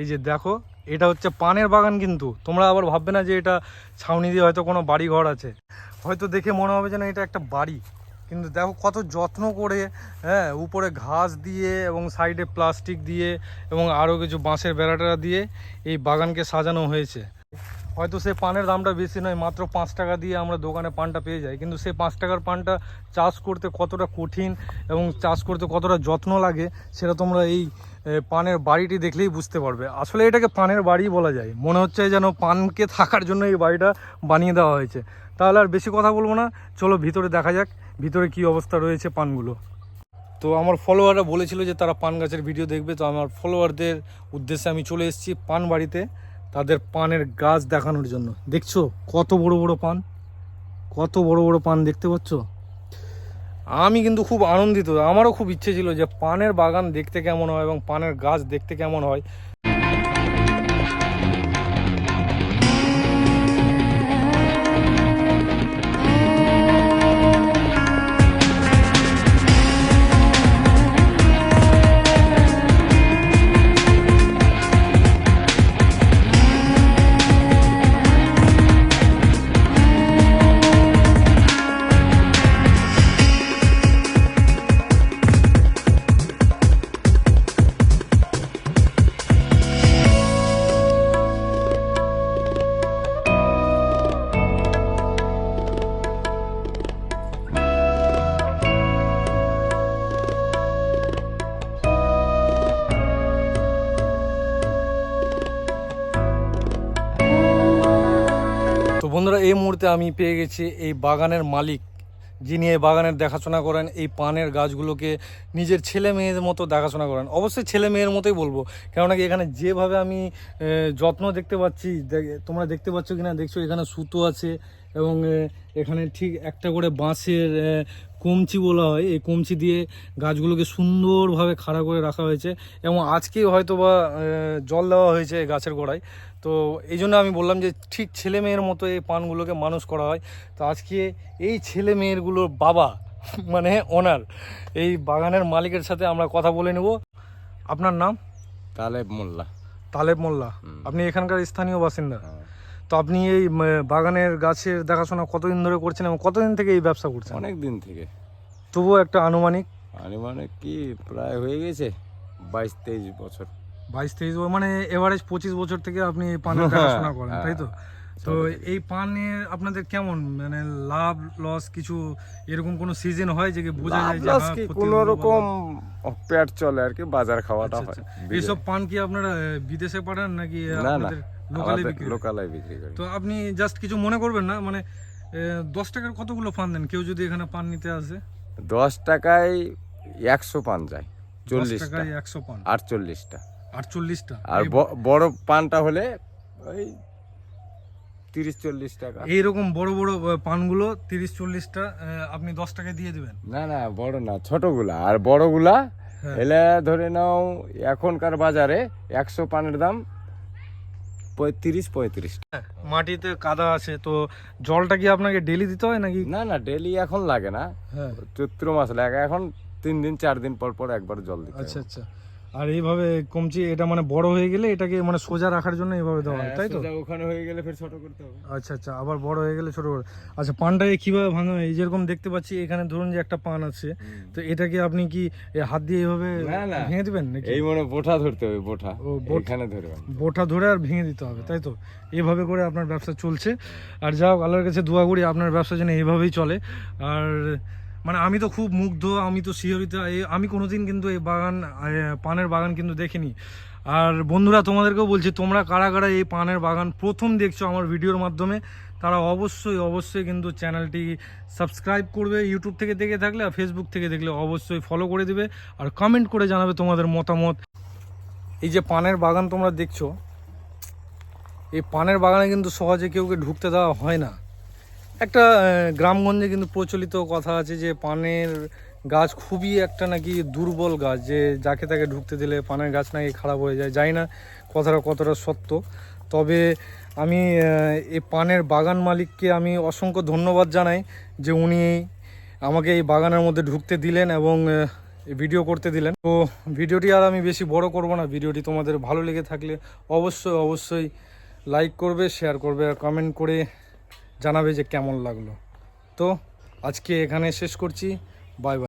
এই যে দেখো, এটা হচ্ছে পানের বাগান কিন্তু। তোমরা আবার ভাববে না যে এটা ছাউনি দিয়ে হয়তো কোনো বাড়ি ঘর আছে। হয়তো দেখে মনে হবে যেন এটা একটা বাড়ি। কিন্তু দেখো কত যত্ন করে হ্যাঁ উপরে ঘাস দিয়ে এবং সাইডে প্লাস্টিক দিয়ে এবং আরও কিছু বাঁশের বেড়াটা দিয়ে এই বাগানকে সাজানো হয়েছে। হয়তো সে পানের দামটা বেশি নয়, মাত্র পাঁচ টাকা দিয়ে আমরা দোকানে পানটা পেয়ে যাই। কিন্তু সেই পাঁচ টাকার পানটা চাষ করতে কতটা কঠিন এবং চাষ করতে কতটা যত্ন লাগে, সেটা তোমরা এই পানের বাড়িটি দেখলেই বুঝতে পারবে। আসলে এটাকে পানের বাড়ি বলা যায়। মনে হচ্ছে যেন পানকে থাকার জন্য এই বাড়িটা বানিয়ে দেওয়া হয়েছে। তাহলে আর বেশি কথা বলব না। চলো ভিতরে দেখা যাক, ভিতরে কি অবস্থা রয়েছে পানগুলো। তো আমার ফলোয়াররা বলেছিল যে তারা পান গাছের ভিডিও দেখবে। তো আমার ফলোয়ারদের উদ্দেশ্যে আমি চলে এসেছি পান বাড়িতে। তাদের পানের গাছ দেখানোর জন্য। দেখছ? কত বড় বড় পান? কত বড় বড় পান দেখতে পাচ্ছ? আমি কিন্তু খুব আনন্দিত। আমারও খুব ইচ্ছে ছিল যে পানের বাগান দেখতে কেমন হয় এবং পানের গাছ দেখতে কেমন হয়। বন্ধুরা, এই মুহূর্তে আমি পেয়ে গেছি এই বাগানের মালিক, যিনি এই বাগানের দেখাশোনা করেন, এই পানের গাছগুলোকে নিজের ছেলে মেয়েদের মতো দেখাশোনা করেন। অবশ্যই ছেলে মেয়ের মতোই বলব, কেননা কি এখানে যেভাবে আমি যত্ন দেখতে পাচ্ছি তোমরা দেখতে পাচ্ছ কি না দেখছ এখানে সুতো আছে এবং এখানে ঠিক একটা করে বাঁশের কমচি বলা হয় এই কমচি দিয়ে গাছগুলোকে সুন্দরভাবে খাড়া করে রাখা হয়েছে এবং আজকেই হয়তো বা জল দেওয়া হয়েছে এই গাছের গোড়ায়। তো এই জন্য আমি বললাম যে ঠিক ছেলে মেয়ের মতো এই পানগুলোকে মানুষ করা হয়। তো আজকে এই ছেলে মেয়েরগুলোর বাবা মানে ওনার এই বাগানের মালিকের সাথে আমরা কথা বলে নেব। আপনার নাম? তালেব মোল্লা। তালেব মোল্লা। আপনি এখানকার স্থানীয় বাসিন্দা। হ্যাঁ। তো আপনি এই বাগানের গাছের দেখাশোনা কতদিন ধরে করছেন এবং কতদিন থেকে এই ব্যবসা করছেন? অনেক দিন থেকে। তবুও একটা আনুমানিক? আনুমানিক কি প্রায় হয়ে গেছে বাইশ তেইশ বছর। বাইশ তেইশ মানে এভারেজ পঁচিশ বছর থেকে আপনি পানের দেখাশোনা করেন তাই তো? তো এই পানের আপনাদের কেমন মানে লাভ লস কিছু এরকম কোনো সিজন হয় যে বোঝা যায় যে হ্যাঁ, কোনো রকম পেট চলে আর কি বাজার খাওয়াটা আচ্ছা, হয়। আচ্ছা। এইসব পান কি আপনারা বিদেশে পাঠান নাকি না না। আপনাদের লোকালে বিক্রি? লোকালাই বিক্রি করি। তো আপনি জাস্ট কিছু মনে করবেন না? মানে দশ টাকার কতগুলো পান দেন? কেউ যদি এখানে পান নিতে আসে? দশ টাকায় একশো পান যায় দশ চল্লিশটা। টাকায় একশো পান। আটচল্লিশটা। আটচল্লিশটা? আর বড় পানটা হলে ওই তিরিশ চল্লিশ টাকা। এইরকম বড় বড় পানগুলো তিরিশ চল্লিশটা আপনি দশ টাকায় দিয়ে দেবেন? না না বড় না ছোটগুলা। আর বড়গুলা হ্যাঁ। এলে ধরে নাও এখনকার বাজারে একশো পানের দাম পঁয়ত্রিশ পঁয়ত্রিশ। মাটিতে কাদা আছে তো জলটা কি আপনাকে ডেলি দিতে হয় নাকি? না না ডেলি এখন লাগে না। হ্যাঁ। চৈত্র মাস লাগে এখন তিন দিন চার দিন পর পর একবার জল দিতে আচ্ছা আচ্ছা। আর এইভাবে কমছি এটা মানে বড় হয়ে গেলে এটাকে মানে সোজা রাখার জন্য এইভাবে দেওয়া হয় তাই তো? হ্যাঁ, ওখানে হয়ে গেলে ফের ছোট করতে হবে। আচ্ছা আচ্ছা আবার বড় হয়ে গেলে ছোট করে। আচ্ছা পানটাকে কীভাবে ভাঙা হয়? এই যেরকম দেখতে পাচ্ছি এখানে ধরুন যে একটা পান আছে তো এটাকে আপনি কি হাত দিয়ে এইভাবে। ভেঙে দিবেন নাকি? এই মনে বোঠা ধরতে হবে বোঠা। ও, বোট- এখানে ধরে বোটা ধরে আর ভেঙে দিতে হবে তাই তো? এইভাবে করে আপনার ব্যবসা চলছে। আর যা হোক আল্লাহর কাছে দোয়া করি আপনার ব্যবসা যেন এইভাবেই চলে। আর মানে আমি তো খুব মুগ্ধ, আমি তো শিহরিত আমি কোনোদিন কিন্তু এই বাগান পানের বাগান কিন্তু দেখিনি। আর বন্ধুরা, তোমাদেরকেও বলছি, তোমরা কারা কারা এই পানের বাগান প্রথম দেখছ আমার ভিডিওর মাধ্যমে, তারা অবশ্যই অবশ্যই কিন্তু চ্যানেলটি সাবস্ক্রাইব করবে, ইউটিউব থেকে দেখে থাকলে আর ফেসবুক থেকে দেখলে অবশ্যই ফলো করে দিবে, আর কমেন্ট করে জানাবে তোমাদের মতামত। এই যে পানের বাগান তোমরা দেখছ, এই পানের বাগানে কিন্তু সহজে কেউকে ঢুকতে দেওয়া হয় না। একটা গ্রামগঞ্জে কিন্তু প্রচলিত কথা আছে যে পানের গাছ খুবই একটা নাকি দুর্বল গাছ, যে যাকে তাকে ঢুকতে দিলে পানের গাছ নাকি খারাপ হয়ে যায়। যাই না কথাটা কতটা সত্য, তবে আমি এই পানের বাগান মালিককে আমি অসংখ্য ধন্যবাদ জানাই যে উনি আমাকে এই বাগানের মধ্যে ঢুকতে দিলেন এবং ভিডিও করতে দিলেন। তো ভিডিওটি আর আমি বেশি বড় করব না, ভিডিওটি তোমাদের ভালো লেগে থাকলে অবশ্যই অবশ্যই লাইক করবে, শেয়ার করবে আর কমেন্ট করে জানাবে যে কেমন লাগল। তো আজকে এখানে শেষ করছি। Bye bye.